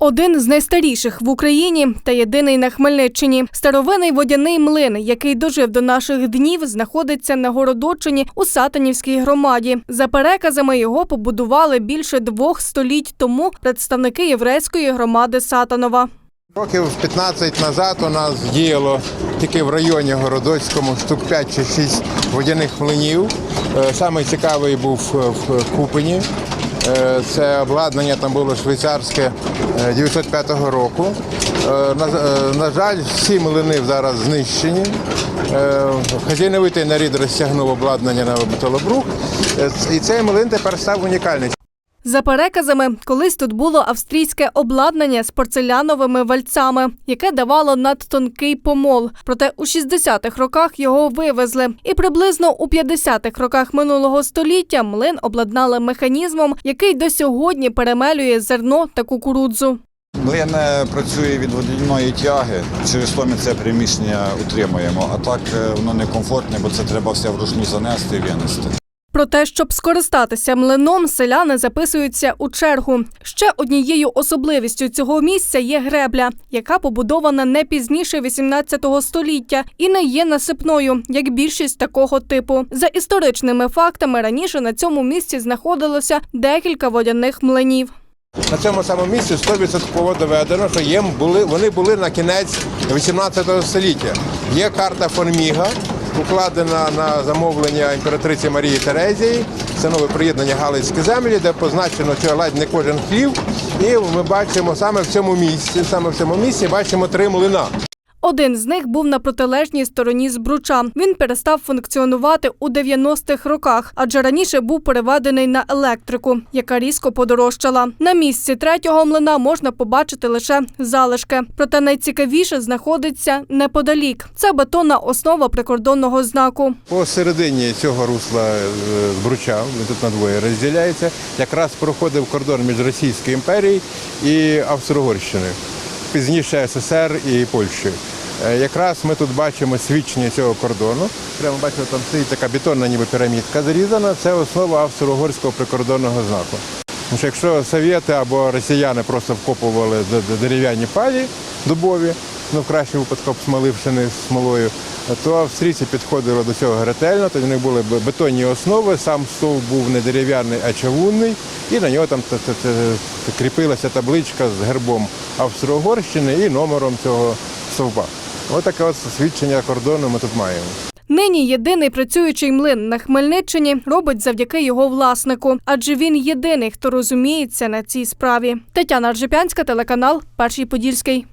Один з найстаріших в Україні та єдиний на Хмельниччині. Старовинний водяний млин, який дожив до наших днів, знаходиться на Городочині у Сатанівській громаді. За переказами його побудували більше двох століть тому представники єврейської громади Сатанова. Років 15 назад у нас діяло тільки в районі Городоцькому штук 5 чи 6 водяних млинів. Е, Самий цікавий був е, в Купені. Е, Це обладнання там було швейцарське е, 905 року. Е, На, е, жаль, всі млини зараз знищені. Е, Хазяйновитий нарід розтягнув обладнання на металобрух. Е, І цей млин тепер став унікальний. За переказами, колись тут було австрійське обладнання з порцеляновими вальцами, яке давало надтонкий помол. Проте у 60-х роках його вивезли. І приблизно у 50-х роках минулого століття млин обладнали механізмом, який до сьогодні перемелює зерно та кукурудзу. Млин не працює від водяної тяги, через то ми це приміщення утримуємо. А так е, воно некомфортне, бо це треба все вручну занести і винести. Про те, щоб скористатися млином, селяни записуються у чергу. Ще однією особливістю цього місця є гребля, яка побудована не пізніше 18 століття і не є насипною, як більшість такого типу. За історичними фактами, раніше на цьому місці знаходилося декілька водяних млинів. На цьому самому місці 100% доведено, що їм були, вони були на кінець 18 століття. Є карта Форміга, укладена на замовлення імператриці Марії Терезії. Це нове приєднання Галицькі землі, де позначено, що ледь не кожен хлів. І ми бачимо саме в цьому місці, саме в цьому місці бачимо три млина. Один з них був на протилежній стороні збруча. Він перестав функціонувати у 90-х роках, адже раніше був переведений на електрику, яка різко подорожчала. На місці третього млина можна побачити лише залишки. Проте найцікавіше знаходиться неподалік. Це бетонна основа прикордонного знаку. Посередині цього русла е, збруча, тут на двоє розділяється, якраз проходив кордон між Російською імперією і Австро-Угорщиною, пізніше СССР і Польщею. Е, Якраз ми тут бачимо свідчення цього кордону. Прямо бачимо, там стоїть така бетонна ніби пірамідка зрізана. Це основа австро-угорського прикордонного знаку. Тому що якщо совєти або росіяни просто вкопували дерев'яні палі дубові, ну в кращому випадку обсмоливши смолою, то австрійці підходили до цього ретельно, тоді в них були бетонні основи, сам стовп був не дерев'яний, а чавунний, і на нього там кріпилася табличка з гербом Австро-Угорщини і номером цього стовпа. Ось таке от свідчення кордону ми тут маємо. Нині єдиний працюючий млин на Хмельниччині робить завдяки його власнику, адже він єдиний, хто розуміється на цій справі. Тетяна Ржепянська, телеканал Перший Подільський.